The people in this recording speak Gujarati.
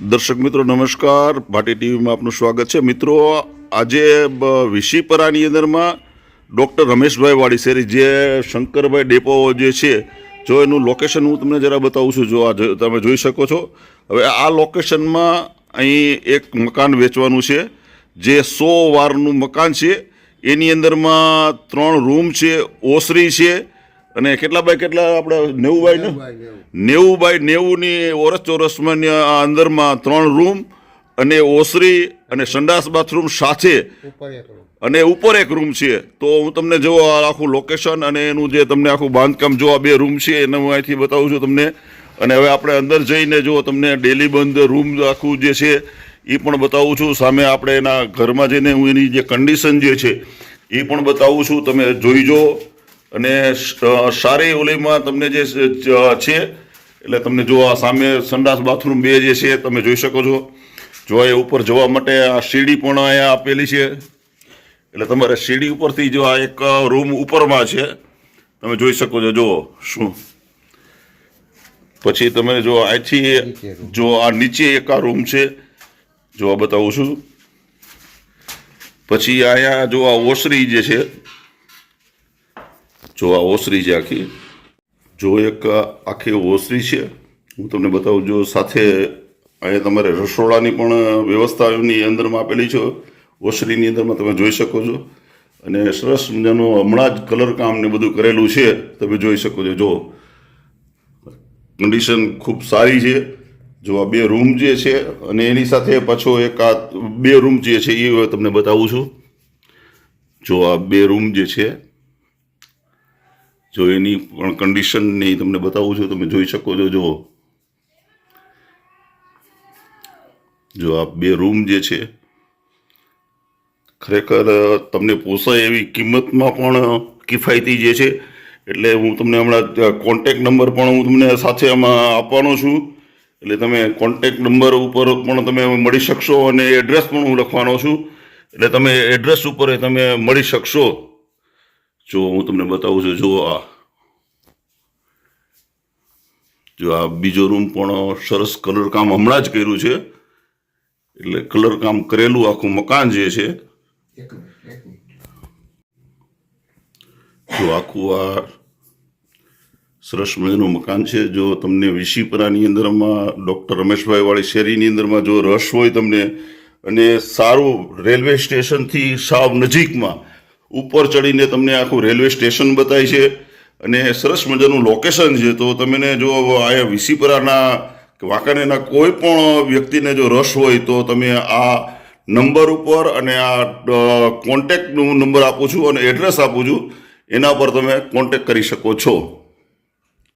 દર્શક મિત્રો, નમસ્કાર. ભાટી ટીવીમાં આપનું સ્વાગત છે. મિત્રો, આજે વિશીપરાની અંદરમાં ડૉક્ટર રમેશભાઈ વાડીસેરી જે શંકરભાઈ ડેપો જે છે, જો એનું લોકેશન હું તમને જરા બતાવું છું, જો આ તમે જોઈ શકો છો. હવે આ લોકેશનમાં અહીં એક મકાન વેચવાનું છે, જે સો વારનું મકાન છે. એની અંદરમાં ત્રણ રૂમ છે, ઓસરી છે અને કેટલા બાય કેટલા આપણે નેવું બાય ને? નેવું બાય નેવુંની ઓરસ ચોરસમાં અંદરમાં ત્રણ રૂમ અને ઓસરી અને સંડાસ બાથરૂમ સાથે. અને ઉપર એક રૂમ છે. તો હું તમને જો આખું લોકેશન અને એનું જે તમને આખું બાંધકામ જો આ બે રૂમ છે એને હું અહીંથી બતાવું છું તમને. અને હવે આપણે અંદર જઈને જો તમને ડેલી બંધ રૂમ આખું જે છે એ પણ બતાવું છું. સામે આપણે એના ઘરમાં જઈને હું એની જે કન્ડિશન જે છે એ પણ બતાવું છું. તમે જોઈજો અને સારી ઓલીમાં તમને જે છે, એટલે તમને જો આ સામે સંડાસ બાથરૂમ બે જે છે, તમે જોઈ શકો છો. જો એ ઉપર જવા માટે આ સીડી પણ અહીંયા આપેલી છે. એટલે તમારે સીડી ઉપરથી જો આ એક રૂમ ઉપરમાં છે, તમે જોઈ શકો છો જો શું. પછી તમે જો અહીંથી જો આ નીચે એક આ રૂમ છે, જો આ બતાવું છું. પછી અહીંયા જો આ ઓસરી જે છે જો આ ઓસરી છે આખી, જો એક આખી ઓસરી છે, હું તમને બતાવું, જો સાથે અહીંયા તમારે રસોડાની પણ વ્યવસ્થા એમની અંદરમાં આપેલી છે, ઓસરીની અંદરમાં તમે જોઈ શકો છો. અને સરસ મજાનું હમણાં જ કલર કામ ને બધું કરેલું છે, તમે જોઈ શકો છો. જો કન્ડિશન ખૂબ સારી છે, જો આ બે રૂમ જે છે, અને એની સાથે પાછો એક આ બે રૂમ જે છે, એ તમને બતાવું છું. જો આ બે રૂમ જે છે જો એની પણ કન્ડિશનની તમને બતાવું છું, તમે જોઈ શકો છો જો જો આ બે રૂમ જે છે, ખરેખર તમને પોસાય એવી કિંમતમાં પણ કિફાયતી જે છે, એટલે હું તમને હમણાં કોન્ટેક નંબર પણ હું તમને સાથે આમાં આપવાનો છું. એટલે તમે કોન્ટેક નંબર ઉપર પણ તમે મળી શકશો અને એડ્રેસ પણ હું લખવાનો છું. એટલે તમે એડ્રેસ ઉપર તમે મળી શકશો. જો હું તમને બતાવું છું જો આ જો આ બીજો રૂમ પણ સરસ કલર કામ હમણાં જ કર્યું છે એટલે કલર કામ કરેલું આખું મકાન જે છે જો આખું આ સરસ મજાનું મકાન છે જો તમને વિશીપરાની અંદરમાં ડૉક્ટર રમેશભાઈ વાળી શેરીની અંદરમાં જો રસ હોય તમને અને સારું રેલવે સ્ટેશનથી સાવ નજીકમાં ઉપર ચડીને તમને આખું રેલવે સ્ટેશન બતાય છે. અને સરસ મજાનું લોકેશન છે. તો તમને જો અહીંયા વિસીપરાના કે વાંકાનેરના કોઈ પણ વ્યક્તિને જો રસ હોય તો તમે આ નંબર ઉપર અને આ કોન્ટેક્ટનું નંબર આપું છું અને એડ્રેસ આપું છું. એના પર તમે કોન્ટેક કરી શકો છો.